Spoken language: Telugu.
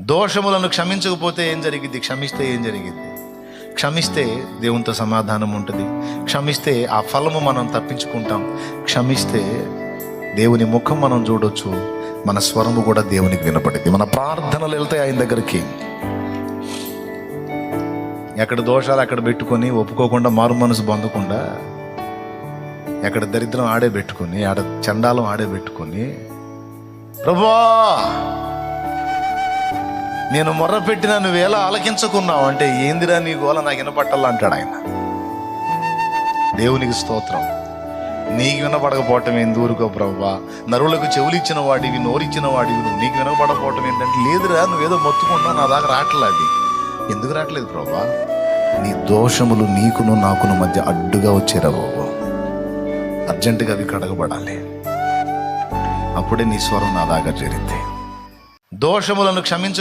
దోషములను క్షమించకపోతే ఏం జరిగింది క్షమిస్తే ఏం జరిగింది క్షమిస్తే దేవునితో సమాధానం ఉంటుంది. క్షమిస్తే ఆ ఫలము మనం తప్పించుకుంటాం. క్షమిస్తే దేవుని ముఖం మనం చూడొచ్చు. మన స్వరము కూడా దేవునికి వినపడింది మన ప్రార్థనలు వెళ్తాయి ఆయన దగ్గరికి. ఎక్కడ దోషాలు అక్కడ పెట్టుకొని ఒప్పుకోకుండా మారు మనసు పొందకుండా ఎక్కడ దరిద్రం ఆడే పెట్టుకొని ఆడ చండాలం ఆడే పెట్టుకొని ప్రభా నేను మొర్ర పెట్టిన నువ్వు ఎలా ఆలకించుకున్నావు అంటే ఏందిరా నీ గోల? నాకు వినపట్టాలా అంటాడు ఆయన. దేవునికి స్తోత్రం. నీకు వినపడకపోవటం ఏంది ఊరుకో ప్రభా నరువులకు చెవులు ఇచ్చిన వాడివి నోరిచ్చిన వాడివి. నువ్వు నీకు వినపడకపోవటం ఏంటంటే లేదురా నువ్వేదో మొత్తుకుంటున్నావు నా దాకా రావట్లేదు అది. ఎందుకు రావట్లేదు ప్రభా నీ దోషములు నీకును నాకును మధ్య అడ్డుగా వచ్చేరా బాబు. అర్జెంటుగా అవి కడగబడాలి. అప్పుడే నీ స్వరం నా దాకా చేరింది దోషములను క్షమించ